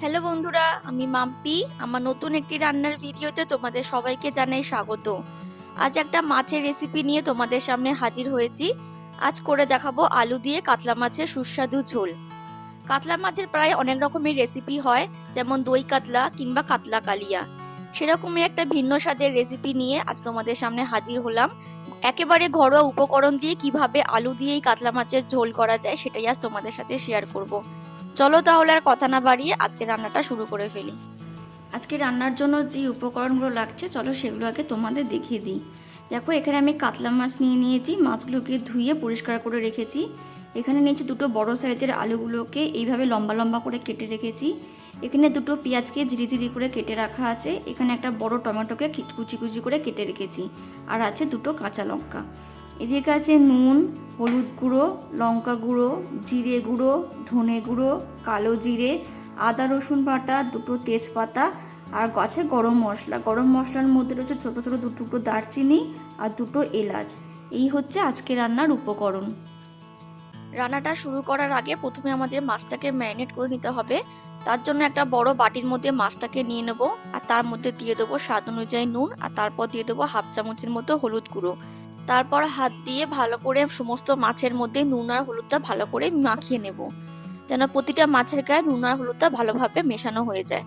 Hello বন্ধুরা, আমি মাম্পি। আমার নতুন একটি রান্নার ভিডিওতে তোমাদের সবাইকে জানাই স্বাগত। আজ একটা মাছের রেসিপি নিয়ে তোমাদের সামনে হাজির হয়েছি। আজ করে দেখাবো আলু দিয়ে কাতলা মাছের সুস্বাদু ঝোল। কাতলা মাছের প্রায় অনেক রকমের রেসিপি হয়, যেমন দই কাতলা কিংবা কাতলা কালিয়া। সেরকমই একটা ভিন্ন স্বাদের রেসিপি নিয়ে আজ তোমাদের সামনে হাজির হলাম। একেবারে ঘরোয়া উপকরণ দিয়ে কীভাবে আলু দিয়ে এই কাতলা মাছের ঝোল করা যায়, সেটাই আজ তোমাদের সাথে শেয়ার করব। চলো তাহলে আর কথা না বাড়িয়ে আজকে রান্নাটা শুরু করে ফেলি। আজকে রান্নার জন্য যে উপকরণগুলো লাগছে, চলো সেগুলো আগে তোমাদের দেখিয়ে দিই। দেখো, এখানে আমি কাতলা মাছ নিয়ে নিয়েছি, মাছগুলোকে ধুয়ে পরিষ্কার করে রেখেছি। এখানে নিয়েছি দুটো বড় সাইজের আলুগুলোকে, এইভাবে লম্বা লম্বা করে কেটে রেখেছি। এখানে দুটো পেঁয়াজকে ঝিরি ঝিরি করে কেটে রাখা আছে। এখানে একটা বড় টমেটোকে কুচি কুচি করে কেটে রেখেছি। আর আছে দুটো কাঁচা লঙ্কা। এদিকে আছে নুন, হলুদ গুঁড়ো, লঙ্কা গুঁড়ো, জিরে গুঁড়ো, ধনে গুঁড়ো, কালো জিরে, আদা, রসুন বাটা, দুটো তেজপাতা আর আছে গরম মশলা। গরম মশলার মধ্যে রয়েছে ছোটো ছোটো দু টুকরো দারচিনি আর দুটো এলাচ। এই হচ্ছে আজকে রান্নার উপকরণ। রান্নাটা শুরু করার আগে প্রথমে আমাদের মাছটাকে ম্যারিনেট করে নিতে হবে। তার জন্য একটা বড় বাটির মধ্যে মাছটাকে নিয়ে নেব আর তার মধ্যে দিয়ে দেবো স্বাদ অনুযায়ী নুন আর তারপর দিয়ে দেবো হাফ চামচের মতো হলুদ গুঁড়ো। তারপর হাত দিয়ে ভালো করে সমস্ত মাছের মধ্যে নুন আর হলুদটা ভালো করে মাখিয়ে নেব। যেন প্রতিটা মাছের গায়ে নুন আর হলুদটা ভালোভাবে মেশানো হয়ে যায়।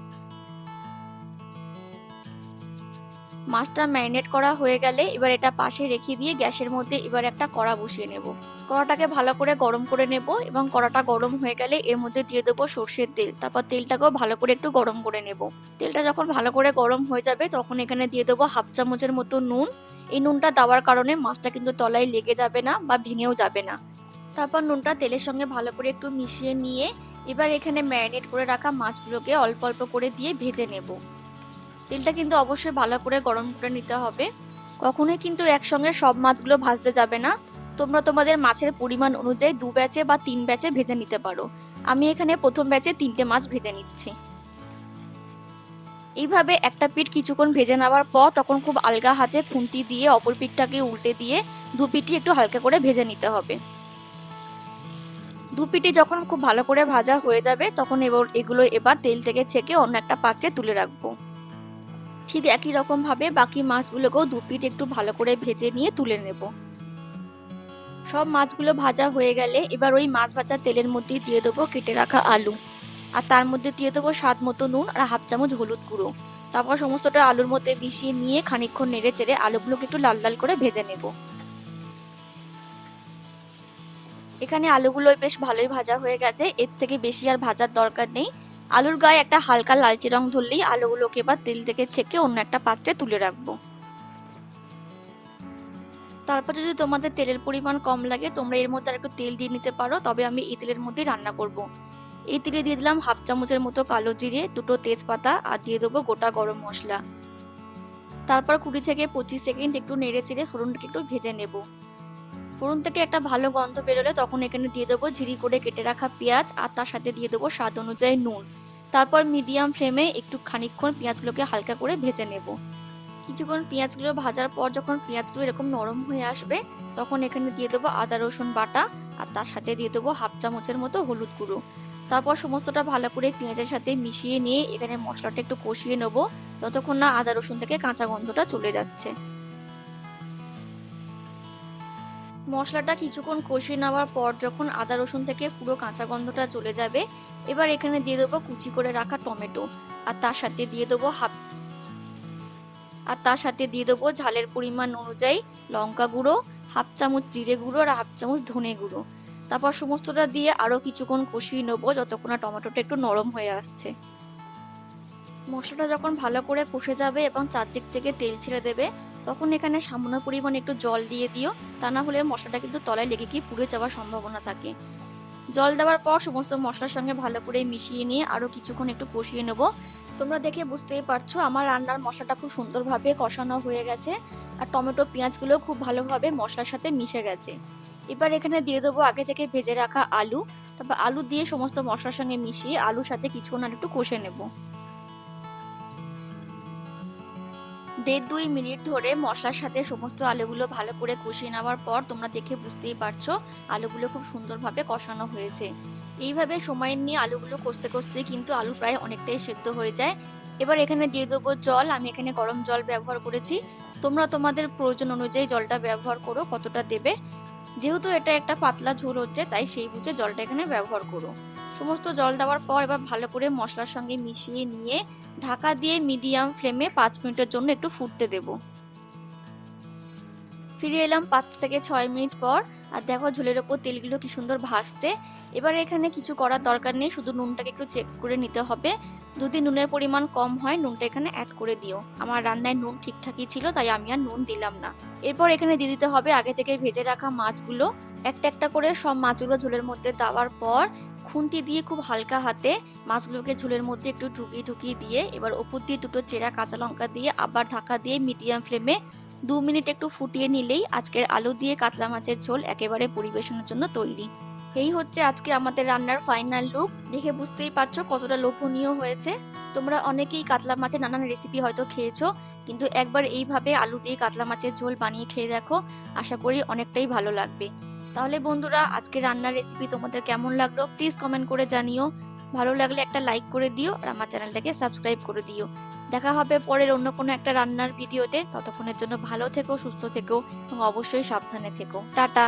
মাছটা ম্যারিনেট করা হয়ে গেলে এবার এটা পাশে রেখে দিয়ে গ্যাসের মধ্যে এবার একটা কড়া বসিয়ে নেব। কড়াটাকে ভালো করে গরম করে নেব এবং কড়াটা গরম হয়ে গেলে এর মধ্যে দিয়ে দেবো সর্ষের তেল। তারপর তেলটাকেও ভালো করে একটু গরম করে নেব। তেলটা যখন ভালো করে গরম হয়ে যাবে তখন এখানে দিয়ে দেবো হাফ চামচের মতো নুন। এই নুনটা দেওয়ার কারণে মাছটা কিন্তু তলায় লেগে যাবে না বা ভেঙেও যাবে না। তারপর নুনটা তেলের সঙ্গে ভালো করে একটু মিশিয়ে নিয়ে এবার এখানে ম্যারিনেট করে রাখা মাছগুলোকে অল্প অল্প করে দিয়ে ভেজে নেব। তেলটা কিন্তু অবশ্যই ভালো করে গরম করে নিতে হবে। কখনোই কিন্তু একসঙ্গে সব মাছগুলো ভাজতে যাবে না। তোমরা তোমাদের মাছের পরিমাণ অনুযায়ী দু ব্যাচে বা তিন ব্যাচে ভেজে নিতে পারো। আমি এখানে প্রথম ব্যাচে তিনটে মাছ ভেজে নিচ্ছি। এইভাবে একটা পিঠ কিছুক্ষণ ভেজে নেওয়ার পর তখন খুব আলগা হাতে খুন্তি দিয়ে, অপর পিঠটাকে উল্টে দিয়ে দু পিঠই একটু হালকা করে ভেজে নিতে হবে। দু পিঠে যখন খুব ভালো করে ভাজা হয়ে যাবে, তখন এবার এগুলো এবার তেল থেকে ছেঁকে অন্য একটা পাত্রে তুলে রাখব। ঠিক একই রকম ভাবে বাকি মাছগুলোকেও দু পিঠ একটু ভালো করে ভেজে নিয়ে তুলে নেব। সব মাছগুলো ভাজা হয়ে গেলে এবার ওই মাছ ভাজা তেলের মধ্যে দিয়ে দেবো কেটে রাখা আলু। আর তার মধ্যে দিয়ে দেবো স্বাদ মতো নুন আর হাফ চামচ হলুদ গুঁড়ো। তারপর সমস্তটা আলুর মধ্যে মিশিয়ে নিয়ে খানিকক্ষণ নেড়ে চেড়ে আলুগুলোকে একটু লাল লাল করে ভেজে নেব। এখানে আলুগুলো বেশ ভালোই ভাজা হয়ে গেছে, এর থেকে বেশি আর ভাজার দরকার নেই। আলুর গায়ে একটা হালকা লালচে রং ধরলেই আলুগুলোকে এবার তেল থেকে ছেঁকে অন্য একটা পাত্রে তুলে রাখব। তারপর যদি তোমাদের তেলের পরিমাণ কম লাগে, তোমরা এর মধ্যে একটু তেল দিয়ে নিতে পারো, তবে আমি এই তেলের মধ্যেই রান্না করব। এই তেলে দিয়ে দিলাম হাফ চামচের মতো কালো জিরে, দুটো তেজপাতা, আর দিয়ে দেবো গোটা গরম মশলা। তারপর কুড়ি থেকে পঁচিশ সেকেন্ড একটু নেড়ে চেড়ে ফোড়নটাকে একটু ভেজে নেব। ফোড়ন থেকে একটা ভালো গন্ধ বেরোলে তখন এখানে দিয়ে দেবো ঝিরি করে কেটে রাখা পেঁয়াজ, আর তার সাথে দিয়ে দেবো স্বাদ অনুযায়ী নুন। তারপর মিডিয়াম ফ্লেমে একটু খানিকক্ষণ পেঁয়াজগুলোকে হালকা করে ভেজে নেব। কিছুক্ষণ পেঁয়াজগুলো ভাজার পর যখন পেঁয়াজগুলো এরকম নরম হয়ে আসবে, তখন এখানে দিয়ে দেবো আদা, রসুন বাটা আর তার সাথে দিয়ে দেবো হাফ চামচের মতো হলুদ গুঁড়ো। তারপর সমস্তটা ভালো করে পেঁয়াজের সাথে মিশিয়ে নিয়ে এখানে মশলাটা একটু কষিয়ে নেব, যতক্ষণ না আদা, রসুন থেকে কাঁচা গন্ধটা চলে যাচ্ছে। মশলাটা কিছুক্ষণ কষিয়ে নেওয়ার পর যখন আদা, রসুন থেকে পুরো কাঁচা গন্ধটা চলে যাবে, এবার এখানে দিয়ে দেবো কুচি করে রাখা টমেটো। আর তার সাথে দিয়ে দেবো হাফ আর তার সাথে দিয়ে দেবো ঝালের পরিমাণ অনুযায়ী লঙ্কা গুঁড়ো, হাফ চামচ জিরে গুঁড়ো আর হাফ চামচ ধনে গুঁড়ো। তারপর সমস্তটা দিয়ে আরও কিছুক্ষণ কষিয়ে নেব যতক্ষণ না টমেটোটা একটু নরম হয়ে আসছে। মশলাটা যখন ভালো করে কষে যাবে এবং চারদিক থেকে তেল ছেড়ে দেবে তখন এখানে সামান্য পরিমাণ একটু জল দিয়ে দিও। তা না হলে মশলাটা কিন্তু তলায় লেগে গিয়ে পুড়ে যাওয়ার সম্ভাবনা থাকে। জল দেওয়ার পর সমস্ত মশলার সঙ্গে ভালো করে মিশিয়ে নিয়ে আরও কিছুক্ষণ একটু কষিয়ে নেব। তোমরা দেখে বুঝতেই পারছ, আমার রান্নার মশলাটা খুব সুন্দরভাবে কষানো হয়ে গেছে। আর টমেটো, পেঁয়াজগুলো খুব ভালোভাবে মশলার সাথে মিশে গেছে। এবার এখানে দিয়ে দেবো আগে থেকে ভেজে রাখা আলু। তারপর আলু দিয়ে সমস্ত মশলার সঙ্গে মিশিয়ে আলুর সাথে কিছুক্ষণ আর একটু কষে নেব। দেড় দুই মিনিট ধরে মশলার সাথে সমস্ত আলুগুলো ভালো করে কষিয়ে নেওয়ার পর তোমরা দেখে বুঝতেই পারছ আলুগুলো খুব সুন্দরভাবে কষানো হয়েছে। এইভাবে সময় নিয়ে আলুগুলো কষতে কষতে কিন্তু আলু প্রায় অনেকটাই সেদ্ধ হয়ে যায়। এবার এখানে দিয়ে দেবো জল, আমি এখানে গরম জল ব্যবহার করেছি। তোমরা তোমাদের প্রয়োজন অনুযায়ী জলটা ব্যবহার করো, কতটা দেবে। যেহেতু এটা একটা পাতলা ঝোল হচ্ছে, তাই সেই বুঝে জলটা এখানে ব্যবহার করো। সমস্ত জল দেওয়ার পর এবার ভালো করে মশলার সঙ্গে মিশিয়ে নিয়ে ঢাকা দিয়ে মিডিয়াম ফ্লেমে পাঁচ মিনিটের জন্য একটু ফুটতে দেব। ফিরে এলাম পাঁচ থেকে ছয় মিনিট পর আর দেখো ঝোলের ওপর তেলগুলো কি সুন্দর ভাসছে এবার এখানে কিছু করার দরকার নেই, শুধু নুনটাকে একটু চেক করে নিতে হবে। যদি নুনের পরিমাণ কম হয়, নুনটা এখানে অ্যাড করে দিও। আমার রান্নায় নুন ঠিকঠাকই ছিল, তাই আমি আর নুন দিলাম না। এরপর এখানে দিয়ে দিতে হবে আগে থেকে ভেজে রাখা মাছগুলো। একটা একটা করে সব মাছগুলো ঝোলের মধ্যে দেওয়ার পর, খুন্তি দিয়ে খুব হালকা হাতে মাছগুলোকে ঝোলের মধ্যে একটু ঢুকিয়ে ঢুকিয়ে দিয়ে, এবার ওপর দিয়ে দুটো চেরা কাঁচা লঙ্কা দিয়ে আবার ঢাকা দিয়ে মিডিয়াম ফ্লেমে দু মিনিট একটু ফুটিয়ে নিলেই আজকের আলু দিয়ে কাতলা মাছের ঝোল একেবারে পরিবেশনের জন্য তৈরি। এই হচ্ছে আজকে আমাদের রান্নার ফাইনাল লুক দেখে বুঝতেই পারছ কতটা লোভনীয় হয়েছে। তোমরা অনেকেই কাতলা মাছের নানান রেসিপি হয়তো খেয়েছো, কিন্তু একবার এইভাবে আলু দিয়ে কাতলা মাছের ঝোল বানিয়ে খেয়ে দেখো। আশা করি অনেকটাই ভালো লাগবে। তাহলে বন্ধুরা আজকে রান্নার রেসিপি তোমাদের কেমন লাগল? প্লিজ কমেন্ট করে জানিও। ভালো লাগলে একটা লাইক করে দিও আর আমার চ্যানেলটাকে সাবস্ক্রাইব করে দিও। দেখা হবে পরের অন্য কোনো একটা রান্নার ভিডিওতে ততক্ষণের জন্য ভালো থেকো, সুস্থ থেকো এবং অবশ্যই সাবধানে থেকো। টাটা!